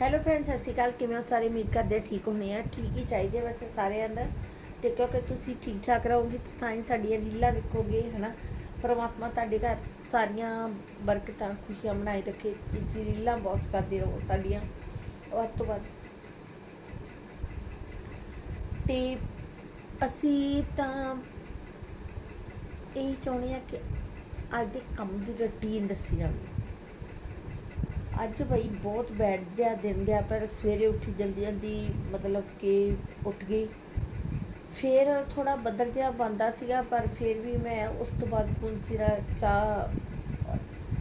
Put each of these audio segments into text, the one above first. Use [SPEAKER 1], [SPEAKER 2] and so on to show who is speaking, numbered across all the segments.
[SPEAKER 1] Hello friends ਸਤਿ ਸ਼੍ਰੀ ਅਕਾਲ। ਕਿਵੇਂ ਹੋ ਸਾਰੇ? ਉਮੀਦ ਕਰਦੇ ਠੀਕ ਹੋਣੇ ਆ। ਠੀਕ ਹੀ ਚਾਹੀਦੇ ਵੈਸੇ ਸਾਰੇ ਅੰਦਰ ਤੇ ਕਿਉਂਕਿ ਤੁਸੀਂ ਠੀਕ ਠਾਕ ਰਹੋਗੇ ਤਾਂ ਹੀ ਸਾਡੀਆਂ ਰੀਲਾਂ ਦੇਖੋਗੇ, ਹਨਾ? ਪਰਮਾਤਮਾ ਤੁਹਾਡੇ ਘਰ ਸਾਰੀਆਂ ਬਰਕਤਾਂ, ਖੁਸ਼ੀਆਂ ਬਣਾਈ ਰੱਖੇ। ਤੁਸੀਂ ਰੀਲਾਂ ਬਹੁਤ ਕਰਦੇ ਰਹੋ ਸਾਡੀਆਂ। ਵੱਧ ਤੋਂ ਵੱਧ। ਤੇ ਅਸੀਂ ਤਾਂ ਇਹ ਚਾਹੁੰਦੇ ਆ ਕਿ ਅੱਜ ਦੇ ਕੰਮ ਦੀ ਰੁਟੀਨ ਦੱਸੀ ਜਾਵੇ। ਅੱਜ ਬਈ ਬਹੁਤ ਬੈਡ ਜਿਹਾ ਦਿਨ ਗਿਆ ਪਰ ਸਵੇਰੇ ਉੱਠੀ ਜਲਦੀ ਜਲਦੀ ਮਤਲਬ ਕਿ ਉੱਠ ਗਈ। ਫਿਰ ਥੋੜਾ ਬੱਦਲ ਜਿਹਾ ਬੰਦਾ ਸੀਗਾ, ਪਰ ਫਿਰ ਵੀ ਮੈਂ ਉਸ ਤੋਂ ਬਾਅਦ ਪੁੰਸੀਰਾ ਚਾਹ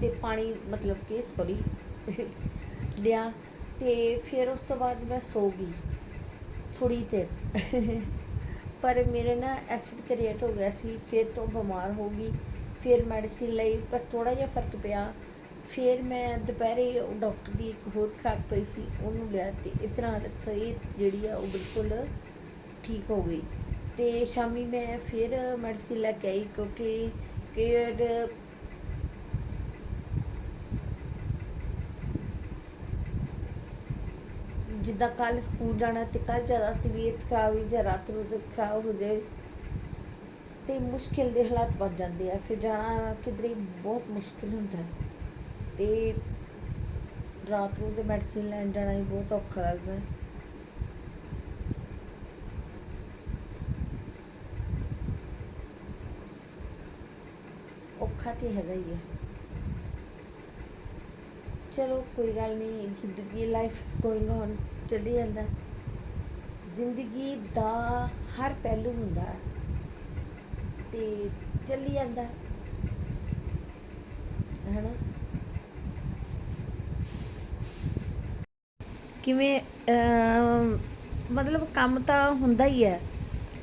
[SPEAKER 1] ਤੇ ਪਾਣੀ ਮਤਲਬ ਕਿ ਸੌਰੀ ਲਿਆ ਤੇ ਫਿਰ ਉਸ ਤੋਂ ਬਾਅਦ ਮੈਂ ਸੋ ਗਈ ਥੋੜੀ ਦੇਰ। ਪਰ ਮੇਰੇ ਨਾ ਐਸਿਡ ਕ੍ਰੀਏਟ ਹੋ ਗਿਆ ਸੀ, ਫਿਰ ਤੋਂ ਬਿਮਾਰ ਹੋ ਗਈ। ਫਿਰ ਮੈਡੀਸਿਨ ਲਈ, ਪਰ ਥੋੜਾ ਜਿਹਾ ਫ਼ਰਕ ਪਿਆ। ਫਿਰ ਮੈਂ ਦੁਪਹਿਰੇ ਉਹ ਡਾਕਟਰ ਦੀ ਇੱਕ ਹੋਰ ਖੁਰਾਕ ਪਈ ਸੀ, ਉਹਨੂੰ ਲਿਆ ਤੇ ਇਤਨਾ ਸਿਹਤ ਜਿਹੜੀ ਆ ਉਹ ਬਿਲਕੁਲ ਠੀਕ ਹੋ ਗਈ। ਤੇ ਸ਼ਾਮੀ ਮੈਂ ਫਿਰ ਮੈਡੀਸਿਨ ਲੈ ਕੇ ਆਈ ਕਿਉਂਕਿ ਕੇਅਰ ਜਿੱਦਾਂ ਕੱਲ ਸਕੂਲ ਜਾਣਾ ਤੇ ਕੱਲ ਜ਼ਿਆਦਾ ਤਬੀਅਤ ਖਰਾਬ ਹੋਈ ਜਾਂ ਰਾਤ ਨੂੰ ਖਰਾਬ ਹੋ ਜਾਏ ਤੇ ਮੁਸ਼ਕਿਲ ਦੇ ਹਾਲਾਤ ਬਣ ਜਾਂਦੇ ਆ, ਫਿਰ ਜਾਣਾ ਕਿਧਰੇ ਬਹੁਤ ਮੁਸ਼ਕਿਲ ਹੁੰਦਾ। ਹੈ ਤੇ ਰਾਤ ਨੂੰ ਤੇ ਮੈਡੀਸਿਨ ਲੈਣ ਜਾਣਾ ਹੀ ਬਹੁਤ ਔਖਾ ਲੱਗਦਾ ਹੈ। ਔਖਾ ਤੇ ਹੈਗਾ ਹੀ ਹੈ। ਚਲੋ ਕੋਈ ਗੱਲ ਨਹੀਂ, ਜ਼ਿੰਦਗੀ ਲਾਈਫ ਇਜ਼ ਗੋਇੰਗ ਔਨ ਚੱਲੀ ਜਾਂਦਾ ਜ਼ਿੰਦਗੀ ਦਾ ਹਰ ਪਹਿਲੂ ਹੁੰਦਾ ਹੈ ਤੇ ਚੱਲੀ ਜਾਂਦਾ ਹਨਾ? ਕਿਵੇਂ ਮਤਲਬ ਕੰਮ ਤਾਂ ਹੁੰਦਾ ਹੀ ਹੈ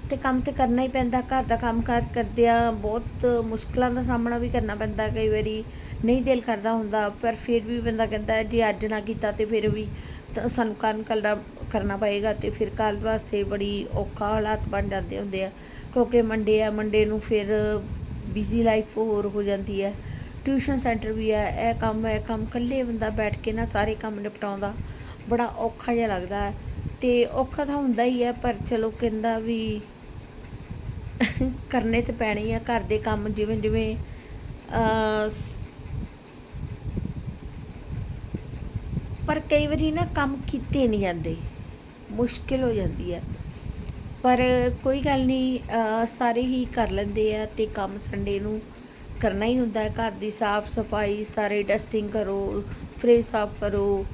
[SPEAKER 1] ਅਤੇ ਕੰਮ ਤਾਂ ਕਰਨਾ ਹੀ ਪੈਂਦਾ, ਘਰ ਦਾ ਕੰਮ ਕਾਰ ਕਰਦਿਆਂ ਬਹੁਤ ਮੁਸ਼ਕਲਾਂ ਦਾ ਸਾਹਮਣਾ ਵੀ ਕਰਨਾ ਪੈਂਦਾ ਕਈ ਵਾਰੀ, ਨਹੀਂ ਦਿਲ ਕਰਦਾ ਹੁੰਦਾ, ਪਰ ਫਿਰ ਵੀ ਬੰਦਾ ਕਹਿੰਦਾ ਜੇ ਅੱਜ ਨਾ ਕੀਤਾ ਤਾਂ ਫਿਰ ਵੀ ਤਾਂ ਸਾਨੂੰ ਕੱਲ੍ਹ ਕਰਨਾ ਕਰਨਾ ਪਏਗਾ ਅਤੇ ਫਿਰ ਕੱਲ੍ਹ ਵਾਸਤੇ ਬੜੀ ਔਖਾ ਹਾਲਾਤ ਬਣ ਜਾਂਦੇ ਹੁੰਦੇ ਆ, ਕਿਉਂਕਿ ਮੰਡੇ ਆ ਮੰਡੇ ਨੂੰ ਫਿਰ ਬਿਜ਼ੀ ਲਾਈਫ ਹੋਰ ਹੋ ਜਾਂਦੀ ਹੈ ਟਿਊਸ਼ਨ ਸੈਂਟਰ ਵੀ ਹੈ, ਇਹ ਕੰਮ ਇਹ ਕੰਮ ਇਕੱਲੇ ਬੰਦਾ ਬੈਠ ਕੇ ਨਾ ਸਾਰੇ ਕੰਮ ਨਿਪਟਾਉਂਦਾ ਬੜਾ ਔਖਾ ਜਿਹਾ ਲੱਗਦਾ ਹੈ। ਤੇ ਔਖਾ ਤਾਂ ਹੁੰਦਾ ਹੀ ਹੈ, ਪਰ ਚਲੋ ਕਹਿੰਦਾ ਵੀ ਕਰਨੇ ਤੇ ਪੈਣੇ ਆ, ਘਰ ਦੇ ਕੰਮ ਜਿਵੇਂ ਜਿਵੇਂ ਪਰ ਕਈ ਵਾਰੀ ਨਾ ਕੰਮ ਕੀਤੇ ਨਹੀਂ ਜਾਂਦੇ, ਮੁਸ਼ਕਿਲ ਹੋ ਜਾਂਦੀ ਹੈ। ਪਰ ਕੋਈ ਗੱਲ ਨਹੀਂ ਸਾਰੇ ਹੀ ਕਰ ਲੈਂਦੇ ਆ ਤੇ ਕੰਮ ਸੰਡੇ ਨੂੰ ਕਰਨਾ ਹੀ ਹੁੰਦਾ ਹੈ। ਘਰ ਦੀ ਸਾਫ਼ ਸਫ਼ਾਈ, ਸਾਰੇ ਡਸਟਿੰਗ ਕਰੋ, ਫ੍ਰਿਜ ਸਾਫ਼ ਕਰੋ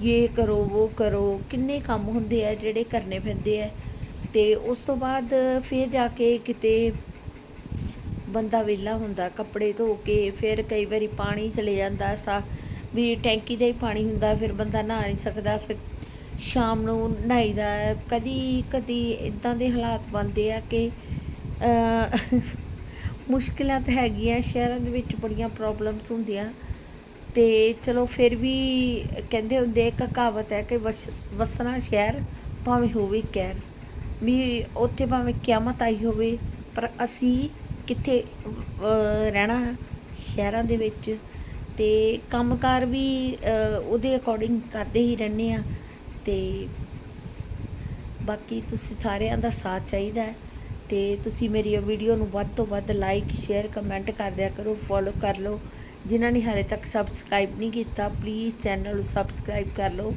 [SPEAKER 1] ਇਹ ਕਰੋ ਉਹ ਕਰੋ, ਕਿੰਨੇ ਕੰਮ ਹੁੰਦੇ ਆ ਜਿਹੜੇ ਕਰਨੇ ਪੈਂਦੇ ਆ। ਤੇ ਉਸ ਤੋਂ ਬਾਅਦ ਫਿਰ ਜਾ ਕੇ ਕਿਤੇ ਬੰਦਾ ਵਿਹਲਾ ਹੁੰਦਾ, ਕੱਪੜੇ ਧੋ ਕੇ, ਫਿਰ ਕਈ ਵਾਰੀ ਪਾਣੀ ਚਲੇ ਜਾਂਦਾ ਸਾ, ਵੀ ਟੈਂਕੀ ਦਾ ਹੀ ਪਾਣੀ ਹੁੰਦਾ, ਫਿਰ ਬੰਦਾ ਨਹਾ ਨਹੀਂ ਸਕਦਾ, ਫਿਰ ਸ਼ਾਮ ਨੂੰ ਨਹਾਈਦਾ ਕਦੀ ਕਦੀ ਇਦਾਂ ਦੇ ਹਾਲਾਤ ਬਣਦੇ ਆ ਕਿ ਮੁਸ਼ਕਿਲਾਂ ਤਾਂ ਹੈਗੀਆਂ, ਸ਼ਹਿਰਾਂ ਦੇ ਵਿੱਚ ਬੜੀਆਂ ਪ੍ਰੋਬਲਮਸ ਹੁੰਦੀਆਂ। ਤੇ ਚਲੋ ਫਿਰ ਵੀ ਕਹਿੰਦੇ ਹੁੰਦੇ ਇੱਕ ਕਹਾਵਤ ਹੈ ਕਿ ਵਸ- ਵਸਣਾ ਸ਼ਹਿਰ ਭਾਵੇਂ ਹੋਵੇ ਕਹਿਰ ਵੀ ਉੱਥੇ ਭਾਵੇਂ ਕਿਆਮਤ ਆਈ ਹੋਵੇ, ਪਰ ਅਸੀਂ ਕਿੱਥੇ ਰਹਿਣਾ ਸ਼ਹਿਰਾਂ ਦੇ ਵਿੱਚ। ਤੇ ਕੰਮਕਾਰ ਵੀ ਉਹਦੇ ਅਕੋਰਡਿੰਗ ਕਰਦੇ ਹੀ ਰਹਿੰਦੇ ਆ। ਤੇ ਬਾਕੀ ਤੁਸੀਂ ਸਾਰਿਆਂ ਦਾ ਸਾਥ ਚਾਹੀਦਾ ਹੈ। ਤੇ ਤੁਸੀਂ ਮੇਰੀ ਇਹ ਵੀਡੀਓ ਨੂੰ ਵੱਧ ਤੋਂ ਵੱਧ ਲਾਈਕ ਸ਼ੇਅਰ ਕਮੈਂਟ ਕਰ ਦਿਆ ਕਰੋ ਫੋਲੋ ਕਰ ਲਓ। ਜਿਨ੍ਹਾਂ ਨੇ ਹਾਲੇ ਤੱਕ ਸਬਸਕ੍ਰਾਈਬ ਨਹੀਂ ਕੀਤਾ ਪਲੀਜ਼ ਚੈਨਲ ਨੂੰ ਸਬਸਕ੍ਰਾਈਬ ਕਰ ਲਓ।